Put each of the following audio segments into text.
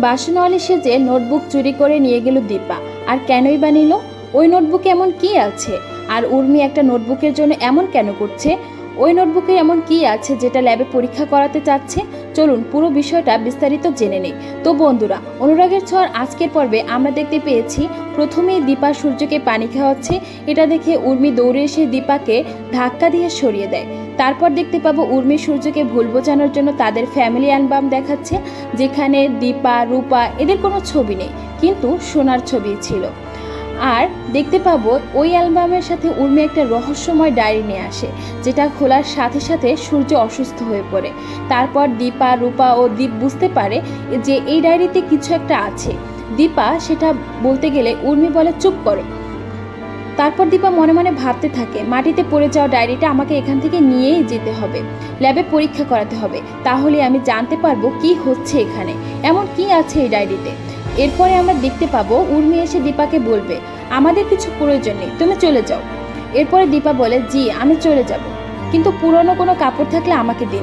বাসনওয়ালি সেজে নোটবুক চুরি করে নিয়ে গেল দীপা। আর কেনই বা নিল? ওই নোটবুকে এমন কি আছে? আর উর্মি একটা নোটবুকের জন্য এমন কেন করছে? ওই নোটবুকে এমন কি আছে যেটা ল্যাবে পরীক্ষা করাতে চাচ্ছে? চলুন, পুরো বিষয়টা বিস্তারিত জেনে নেই। তো বন্ধুরা, অনুরাগের ছোঁয়ার আজকের পর্বে আমরা দেখতে পেয়েছি, প্রথমেই দীপা সূর্যকে পানি খাওয়াচ্ছে। এটা দেখে উর্মি দৌড়ে এসে দীপাকে ধাক্কা দিয়ে সরিয়ে দেয়। তারপর দেখতে পাবো উর্মি সূর্যকে ভুল বোঝানোর জন্য তাদের ফ্যামিলি অ্যালবাম দেখাচ্ছে, যেখানে দীপা, রূপা এদের কোনো ছবি নেই, কিন্তু সোনার ছবি ছিল। আর দেখতে পাবো ওই অ্যালবামের সাথে উর্মি একটা রহস্যময় ডায়েরি নিয়ে আসে, যেটা খোলার সাথে সাথে সূর্য অসুস্থ হয়ে পড়ে। তারপর দীপা, রূপা ও দীপ বুঝতে পারে যে এই ডায়েরিতে কিছু একটা আছে। দীপা সেটা বলতে গেলে উর্মি বলে, চুপ করো। তারপর দীপা মনে মনে ভাবতে থাকে, মাটিতে পড়ে যাওয়া ডায়েরিটা আমাকে এখান থেকে নিয়েই যেতে হবে। ল্যাবে পরীক্ষা করাতে হবে। তাহলে আমি জানতে পারব কি হচ্ছে এখানে। এমন কি আছে এই ডায়েরিতে? এরপরে আমরা দেখতে পাবো, উর্মি এসে দীপাকে বলবে আমাদের কিছু প্রয়োজন নেই, তুমি চলে যাও। এরপরে দীপা বলে, জি, আমি চলে যাব। কিন্তু পুরনো কোনো কাপড় থাকলে আমাকে দিন।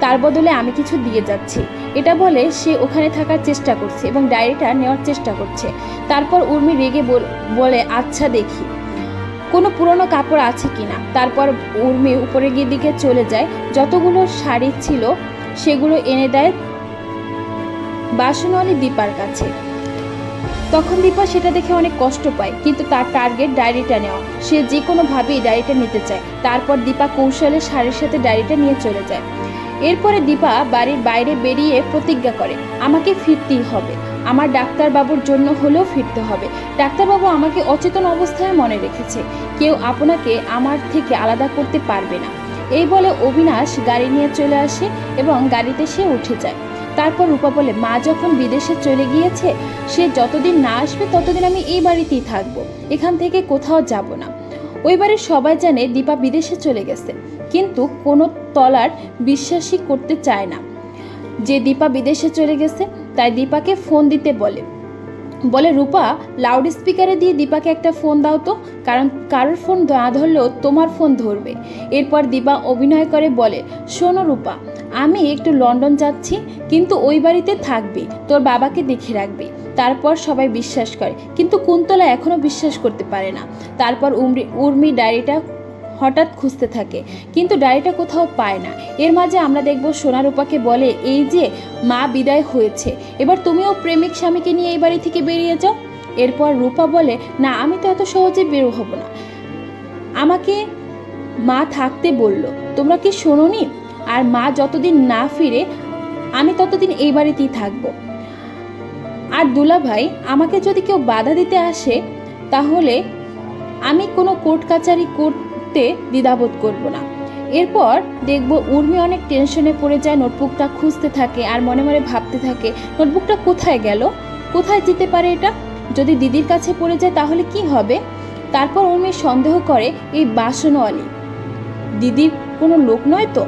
তার বদলে আমি কিছু দিয়ে যাচ্ছি। এটা বলে সে ওখানে থাকার চেষ্টা করছে এবং ডায়েরিটা নেওয়ার চেষ্টা করছে। তারপর উর্মি রেগে বল- আচ্ছা দেখি। কোনো পুরনো কাপড় আছে কিনা তারপর উর্মি উপরে গিয়ে দিকে চলে যায়। যতগুলো শাড়ি ছিল, সেগুলো এনে দেয় বাসনওয়ালি দীপার কাছে। তখন দীপা সেটা দেখে অনেক কষ্ট পায়, কিন্তু তার টার্গেট ডায়েরিটা নেওয়া। সে যে কোনোভাবেই ডায়েরিটা নিতে চায়। তারপর দীপা কৌশলে শাড়ির সাথে ডায়েরিটা নিয়ে চলে যায়। এরপরে দীপা বাড়ির বাইরে বেরিয়ে প্রতিজ্ঞা করে, আমাকে ফিরতেই হবে। আমার ডাক্তারবাবুর জন্য হলেও ফিরতে হবে। ডাক্তারবাবু আমাকে অচেতন অবস্থায় মনে রেখেছে। কেউ আপনাকে আমার থেকে আলাদা করতে পারবে না। এই বলে অবিনাশ গাড়ি নিয়ে চলে আসে এবং গাড়িতে সে উঠে যায়। তারপর রূপা বলে, মা যখন বিদেশে চলে গিয়েছে, সে যতদিন না আসবে ততদিন আমি এই বাড়িতেই থাকব। এখান থেকে কোথাও যাব না। ওই বাড়ির সবাই জানে দীপা বিদেশে চলে গেছে, কিন্তু কোনো তলার বিশ্বাসই করতে চায় না। যে দীপা বিদেশে চলে গেছে, তাই দীপাকে ফোন দিতে বলে। বলে, রূপা লাউড স্পিকারে দিয়ে দীপাকে একটা ফোন দাও তো। কারণ কারোর ফোন না ধরলেও তোমার ফোন ধরবে। এরপর দীপা অভিনয় করে বলে, শোনো রূপা, আমি একটু লন্ডন যাচ্ছি, কিন্তু ওই বাড়িতে থাকবে। তোর বাবাকে দেখে রাখবে। তারপর সবাই বিশ্বাস করে। কিন্তু কুন্তলা এখনও বিশ্বাস করতে পারে না। তারপর উমরি, উর্মি ডায়েরিটা হঠাৎ খুঁজতে থাকে, কিন্তু ডায়েরিটা কোথাও পায় না। এর মাঝে আমরা দেখব সোনারূপাকে বলে, এই যে, মা বিদায় হয়েছে। এবার তুমিও প্রেমিক স্বামীকে নিয়ে এই বাড়ি থেকে বেরিয়ে যাও। এরপর রূপা বলে, না, আমি তো এত সহজে বেরো হব না। আমাকে মা থাকতে বলল, তোমরা কি শোনোনি? আর মা যতদিন না ফিরে, আমি ততদিন এই বাড়িতেই থাকব। আর দুলাভাই, আমাকে যদি কেউ বাধা দিতে আসে, তাহলে আমি কোনো কোর্ট কাচারি করতে দ্বিধাবোধ করব না। এরপর দেখব উর্মি অনেক টেনশনে পড়ে যায় নোটবুকটা খুঁজতে থাকে আর মনে মনে ভাবতে থাকে নোটবুকটা কোথায় গেল? কোথায় যেতে পারে এটা? যদি দিদির কাছে পড়ে যায় তাহলে কি হবে? তারপর উর্মি সন্দেহ করে এই বাসনওয়ালি। দিদির কোনো লোক নয় তো?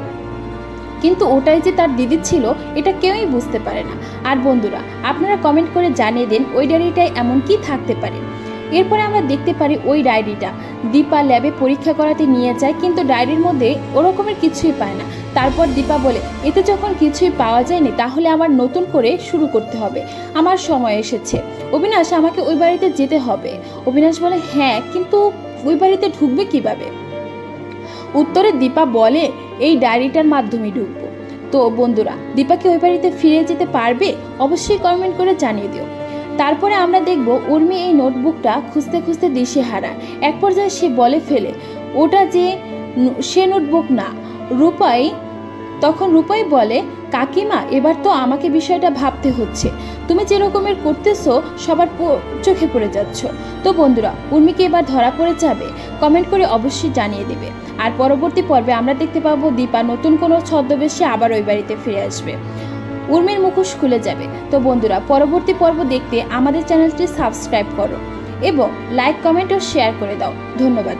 কিন্তু ওটাই যে তার দিদি ছিল, এটা কেউই বুঝতে পারে না। আর বন্ধুরা, আপনারা কমেন্ট করে জানিয়ে দিন, ওই ডায়েরিটায় এমন কি থাকতে পারে? এরপরে আমরা দেখতে পারি ওই ডায়েরিটা। দীপা ল্যাবে পরীক্ষা করাতে নিয়ে যায়, কিন্তু ডায়েরির মধ্যে ওরকমের কিছুই পায় না। তারপর দীপা বলে, এতে যখন কিছুই পাওয়া যায়নি, তাহলে আমার নতুন করে শুরু করতে হবে। আমার সময় এসেছে। অবিনাশ, আমাকে ওই বাড়িতে যেতে হবে। অবিনাশ বলে হ্যাঁ কিন্তু ওই বাড়িতে ঢুকবে কীভাবে? উত্তরে দীপা বলে, এই ডায়েরিটার মাধ্যমে ঢুকবো। তো বন্ধুরা দীপাকে ওই বাড়িতে ফিরে যেতে পারবে? অবশ্যই কমেন্ট করে জানিয়ে দিও। তারপরে আমরা দেখব উর্মি এই নোটবুকটা খুঁজতে খুঁজতে দিশে হারায় এক পর্যায়ে সে বলে ফেলে, ওটা যে সে নোটবুক না। রূপাই, তখন রূপাই বলে, কাকিমা, এবার তো আমাকে বিষয়টা ভাবতে হচ্ছে। তুমি যে রকমের করতেছো, সবার চোখে পড়ে যাচ্ছ। তো বন্ধুরা, উর্মিকে এবার ধরা পড়ে যাবে। কমেন্ট করে অবশ্যই জানিয়ে দেবে। আর পরবর্তী পর্বে আমরা দেখতে পাবো দীপা নতুন কোনো ছদ্মবেশে আবার ওই বাড়িতে ফিরে আসবে। উর্মির মুখোশ খুলে যাবে। তো বন্ধুরা, পরবর্তী পর্ব দেখতে আমাদের চ্যানেলটি সাবস্ক্রাইব করো এবং লাইক কমেন্ট ও শেয়ার করে দাও। ধন্যবাদ।